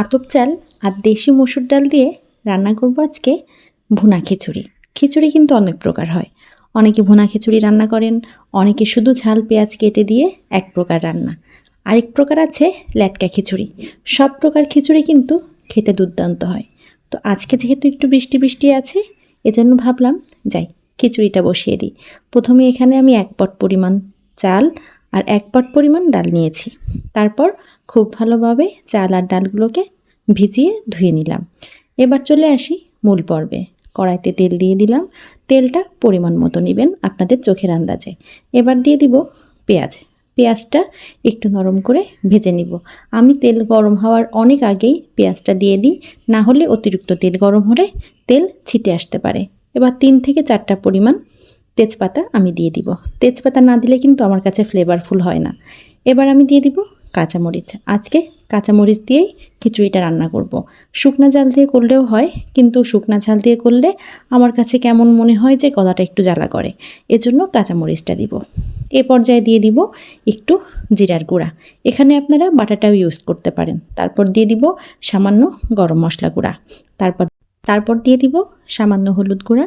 আতপ চাল আর দেশি মসুর ডাল দিয়ে রান্না করব আজকে ভুনা খিচুড়ি। খিচুড়ি কিন্তু অনেক প্রকার হয়। অনেকে ভুনা খিচুড়ি রান্না করেন, অনেকে শুধু ঝাল, পেঁয়াজ কেটে দিয়ে এক প্রকার রান্না। আরেক প্রকার আছে ল্যাটকা খিচুড়ি। সব প্রকার খিচুড়ি কিন্তু খেতে দুর্দান্ত হয়। তো আজকে যেহেতু একটু বৃষ্টি বৃষ্টি আছে, এজন্য ভাবলাম, যাই, খিচুড়িটা বসিয়ে দিই। প্রথমে এখানে আমি এক পট পরিমাণ চাল আর এক পট পরিমাণ ডাল নিয়েছি। তারপর খুব ভালোভাবে চাল আর ডালগুলোকে ভিজিয়ে ধুয়ে নিলাম। এবার চলে আসি মূল পর্বে। কড়াইতে তেল দিয়ে দিলাম। তেলটা পরিমাণ মতো নেবেন আপনাদের চোখের আন্দাজে। এবার দিয়ে দিব পেঁয়াজ। পেঁয়াজটা একটু নরম করে ভেজে নিব। আমি তেল গরম হওয়ার অনেক আগেই পেঁয়াজটা দিয়ে দিই। না হলে অতিরিক্ত তেল গরম হলে তেল ছিটে আসতে পারে। এবার তিন থেকে চারটা পরিমাণ তেজপাতা আমি দিয়ে দিব। তেজপাতা না দিলে কিন্তু আমার কাছে ফ্লেভারফুল হয় না। এবার আমি দিয়ে দিব কাঁচামরিচ। আজকে কাঁচামরিচ দিয়েই খিচুড়িটা রান্না করব। শুকনা ঝাল দিয়ে করলেও হয়, কিন্তু শুকনা ঝাল দিয়ে করলে আমার কাছে কেমন মনে হয় যে গলাটা একটু জ্বালা করে। এজন্য কাঁচামরিচটা দিব। এ পর্যায়ে দিয়ে দিব একটু জিরার গুঁড়া। এখানে আপনারা বাটাটাও ইউজ করতে পারেন। তারপর দিয়ে দিব সামান্য গরম মশলা গুঁড়া। তারপর তারপর দিয়ে দিব সামান্য হলুদ গুঁড়া।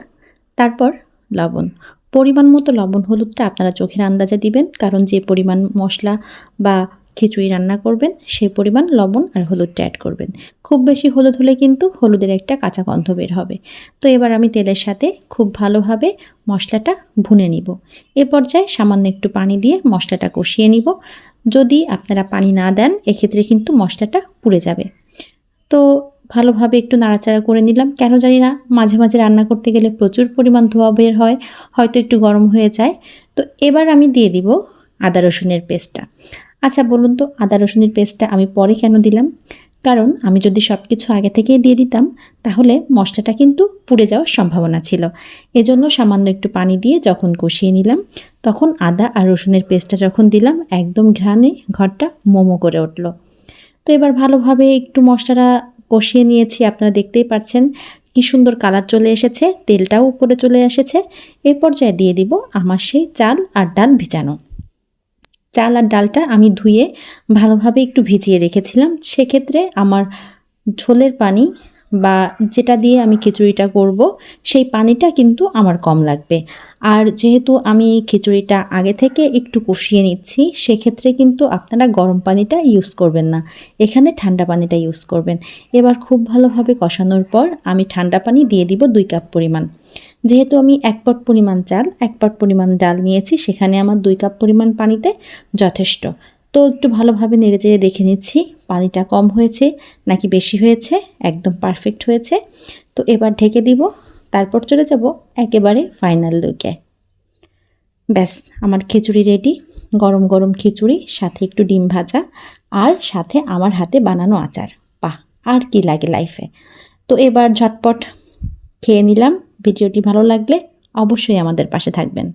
তারপর লবণ। পরিমাণ মতো লবণ হলুদটা আপনারা চোখের আন্দাজে দিবেন, কারণ যে পরিমাণ মশলা বা খিচুড়ি রান্না করবেন, সেই পরিমাণ লবণ আর হলুদটা অ্যাড করবেন। খুব বেশি হলুদ হলে কিন্তু হলুদের একটা কাঁচা গন্ধ বের হবে। তো এবার আমি তেলের সাথে খুব ভালোভাবে মশলাটা ভুনে নিব। এ পর্যায়ে সামান্য একটু পানি দিয়ে মশলাটা কষিয়ে নিব। যদি আপনারা পানি না দেন, এক্ষেত্রে কিন্তু মশলাটা পুড়ে যাবে। তো ভালোভাবে একটু নাড়াচাড়া করে নিলাম। কেন জানি না, মাঝে মাঝে রান্না করতে গেলে প্রচুর পরিমাণ ধোয়া বের হয়, হয়তো একটু গরম হয়ে যায়। তো এবার আমি দিয়ে দিব আদা রসুনের পেস্টটা। আচ্ছা বলুন তো, আদা রসুনের পেস্টটা আমি পরে কেন দিলাম? কারণ আমি যদি সব কিছু আগে থেকেই দিয়ে দিতাম, তাহলে মশলাটা কিন্তু পুড়ে যাওয়ার সম্ভাবনা ছিল। এজন্য সামান্য একটু পানি দিয়ে যখন কষিয়ে নিলাম, তখন আদা আর রসুনের পেস্টটা যখন দিলাম, একদম ঘ্রাণে ঘরটা মোমো করে উঠল। তো এবার ভালোভাবে একটু মশলাটা কষিয়ে নিয়েছি, আপনারা দেখতেই পাচ্ছেন কি সুন্দর কালার চলে এসেছে, তেলটাও উপরে চলে এসেছে। এই পর্যায়ে দিয়ে দিব আমার সেই চাল আর ডাল ভিজানো। চাল আর ডালটা আমি ধুয়ে ভালোভাবে একটু ভিজিয়ে রেখেছিলাম। সেক্ষেত্রে আমার ঝোলের পানি বা যেটা দিয়ে আমি খিচুড়িটা করব, সেই পানিটা কিন্তু আমার কম লাগবে। আর যেহেতু আমি খিচুড়িটা আগে থেকে একটু কষিয়ে নিচ্ছি, সেক্ষেত্রে কিন্তু আপনারা গরম পানিটা ইউজ করবেন না। এখানে ঠান্ডা পানিটা ইউজ করবেন। এবার খুব ভালোভাবে কষানোর পর আমি ঠান্ডা পানি দিয়ে দিব দুই কাপ পরিমাণ। যেহেতু আমি এক পট পরিমাণ চাল, এক পট পরিমাণ ডাল নিয়েছি, সেখানে আমার দুই কাপ পরিমাণ পানিতে যথেষ্ট। তো একটু ভালোভাবে নেড়ে চেড়ে দেখে নিচ্ছি, পানিটা কম হয়েছে নাকি বেশি হয়েছে, একদম পারফেক্ট হয়েছে। তো এবার ঢেকে দিব, তারপর চলে যাব একেবারে ফাইনাল লুকে ব্যাস, আমার খিচুড়ি রেডি গরম গরম খিচুড়ি, সাথে একটু ডিম ভাজা, আর সাথে আমার হাতে বানানো আচার। বাহ, আর কি লাগে লাইফে তো এবার ঝটপট খেয়ে নিলাম। ভিডিওটি ভালো লাগলে অবশ্যই আমাদের পাশে থাকবেন।